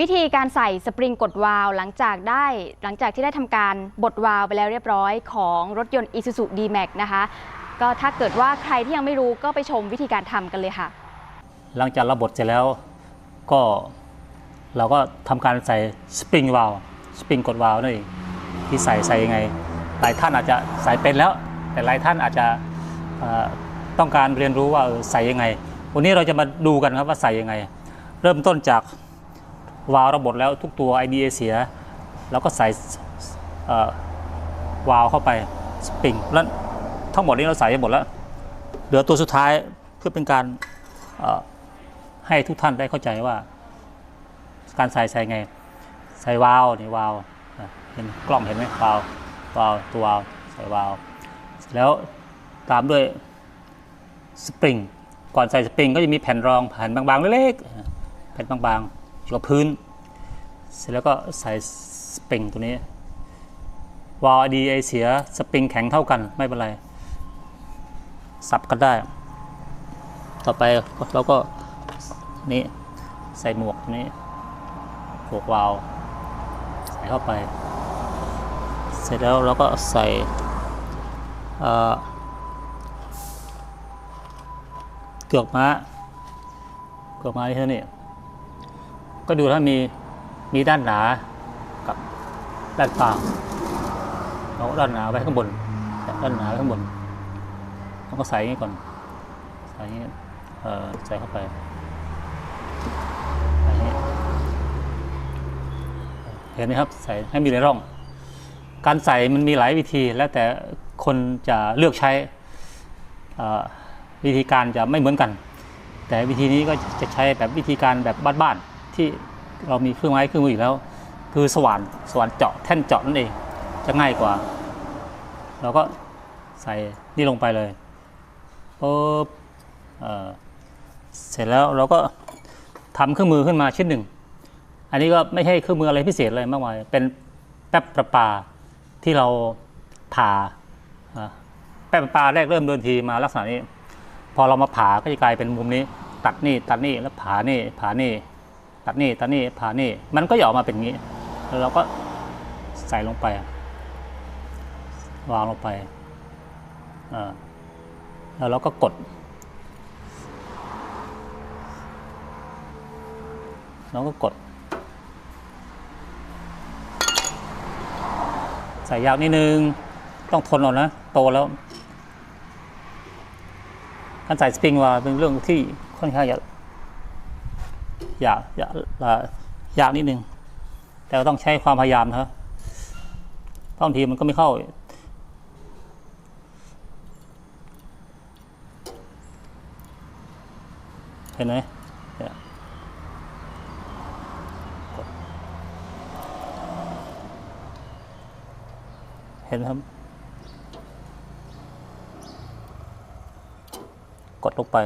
วิธีการใส่สปริงกดวาล์วหลังจากได้หลังจากที่ได้ทำการบดวาล์วไปแล้วเรียบร้อยของรถยนต์ Isuzu D-Max นะคะ ก็ถ้าเกิดว่าใครที่ยังไม่รู้ก็ไปชมวิธีการทำกันเลยค่ะ หลังจากเราบดเสร็จแล้วก็เราก็ทำการใส่สปริงวาลสปริงกดวาลนั่นเองที่ใส่ใส่ยังไง หลายท่านอาจจะใส่เป็นแล้ว แต่หลายท่านอาจจะต้องการเรียนรู้ว่าใส่ยังไง วันนี้เราจะมาดูกันครับว่าใส่ยังไง เริ่มต้นจาก วาล์วเราบดแล้วทุกตัว IDA เสียเราก็ใส่วาล์วเข้าไปสปริงแล้วทั้งหมดนี้เราใส่ไปหมดแล้วเหลือตัวสุดท้ายเพื่อเป็นการให้ทุกท่านได้เข้าใจว่า การใส่ใส่ไง ใส่วาล์วนี่วาล์วเห็นกล้องเห็นไหมวาล์ววาล์วตัววาล์วใส่วาล์วแล้วตามด้วยสปริงก่อนใส่สปริงก็จะมีแผ่นรองแผ่นบางๆเล็กๆแผ่นบางๆ อยู่กับพื้น เสร็จแล้วก็ใส่สปริงตัวนี้วาล์วดีไอเสียสปริงแข็งเท่ากันไม่เป็นไร สับกันได้ ต่อไปเราก็นี่ใส่หมวกตัวนี้หมวกวาล์วใส่เข้าไป เสร็จแล้วเราก็ใส่เอ่อเกือกม้าเกือกม้าที่เท่านี้ ก็ดูถ้ามีมีด้านหนากับด้านบางเราด้านหนาไว้ข้างบนด้านหนาไว้ข้างบนแล้วก็ใส่อย่างนี้ก่อนใส่อย่างนี้เอ่อใส่เข้าไปใส่เห็นไหมครับใส่ให้มีในร่อง การใส่มันมีหลายวิธีแล้วแต่คนจะเลือกใช้วิธีการจะไม่เหมือนกัน แต่วิธีนี้ก็จะใช้แบบวิธีการแบบบ้านๆ ที่เรามีเครื่องไม้เครื่องมืออยู่แล้ว คือสว่านสว่านเจาะแท่นเจาะนั่นเองจะง่ายกว่า เราก็ใส่นี่ลงไปเลยปุ๊บเอ่อเสร็จแล้วเราก็ทำเครื่องมือขึ้นมาชิ้นหนึ่ง อันนี้ก็ไม่ใช่เครื่องมืออะไรพิเศษอะไรมากมาย เป็นแป๊บประปาที่เราผ่าแป๊บประปาแรกเริ่มเดินทีมาลักษณะนี้ พอเรามาผ่าก็จะกลายเป็นมุมนี้ ตัดนี่ตัดนี่แล้วผ่านี่ผ่านี่ ตัดนี่ตัดนี่ผ่านี่มันก็จะออกมาเป็นอย่างนี้แล้วเราก็ใส่ลงไป วางลงไปแล้วเราก็กด เราก็กด ใส่ยาวนิดนึง ต้องทนหน่อยนะ โตแล้วการใส่สปริงว่าเป็นเรื่องที่ค่อนข้างจะ ยากยากยากนิดนึง แต่ต้องใช้ความพยายามนะครับบางทีมันก็ไม่เข้า เห็นไหมเห็นไหมครับ กดลงไป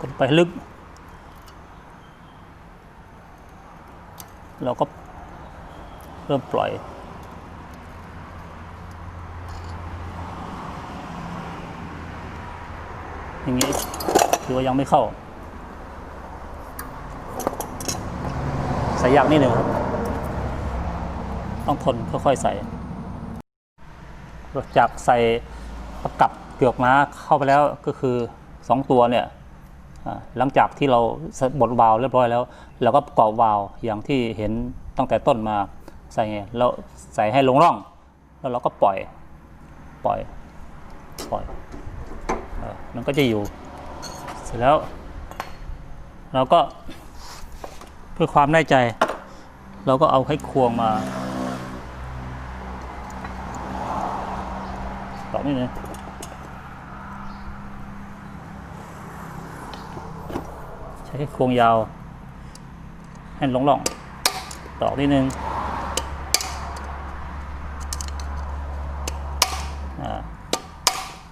กด ไปลึก เราก็เริ่มปล่อย อย่างนี้ถือว่ายังไม่เข้า ใส่ยากนิดหนึ่งครับ ต้องทนค่อยๆใส่จากใส่ประกับเกือกม้าเข้าไปแล้วก็คือสองตัวเนี่ย หลังจากที่เราบดวาล์วเรียบร้อยแล้ว เราก็ประกอบวาล์วอย่างที่เห็นตั้งแต่ต้นมาใส่ไงแล้วใส่ให้ลงร่อง แล้วเราก็ปล่อยปล่อยปล่อยอมันก็จะอยู่ เสร็จแล้ว เราก็เพื่อความแน่ใจ เราก็เอาให้ควงมาต่อนี่นะ ช้โครงยาว ให้ลงร่องตอกนิดนึง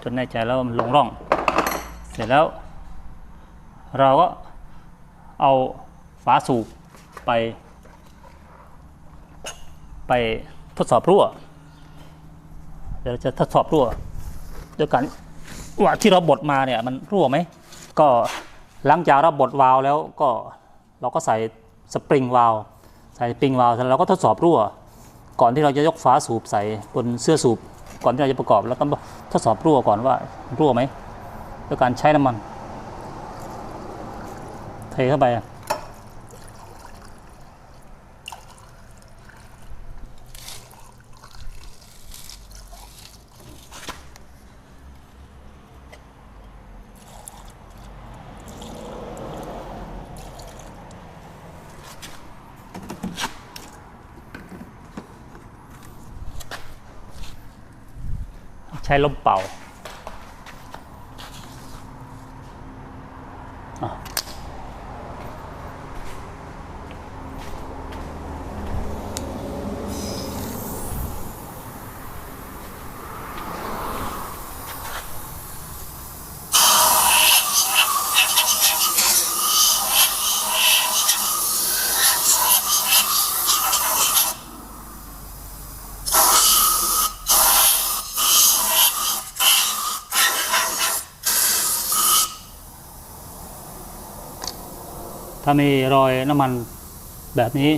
จนแน่ใจแล้วมันลงร่อง เสร็จแล้ว เราก็เอาฝาสูบไป ไปทดสอบรั่ว เดี๋ยวเราจะทดสอบรั่วด้วยกันว่าที่เราบดมาเนี่ยมันรั่วไหม ก็ หลังจากเราบดวาล์วแล้วก็เราก็ใส่สปริงวาล์วใส่สปริงวาล์วเสร็จแล้วเราก็ทดสอบรั่ว ก่อนที่เราจะยกฝาสูบใส่บนเสื้อสูบ ก่อนที่เราจะประกอบแล้วก็ทดสอบรั่วก่อนว่ารั่วไหมด้วยการใช้น้ำมันเทเข้าไป ใช้ลมเป่าอะ ถ้ามีรอยน้ำมันแบบนี้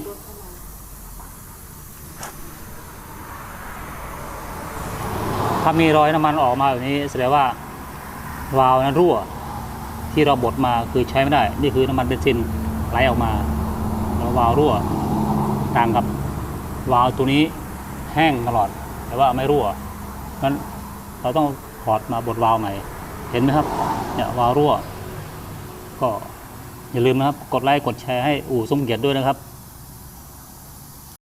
ถ้ามีรอยน้ำมันออกมาแบบนี้แสดงว่าวาล์วนั้นรั่ว ที่เราบดมาคือใช้ไม่ได้ นี่คือน้ำมันเบนซินไหลออกมาแล้ววาล์วรั่ว ต่างกับวาล์วตัวนี้แห้งตลอด แต่ว่าไม่รั่วงั้นเราต้องถอดมาบดวาล์วใหม่ เห็นไหมครับ เนี่ยวาล์วรั่ว ก็ อย่าลืมนะครับ กดไลค์ กดแชร์ให้อู่สมเกียรติด้วยนะครับ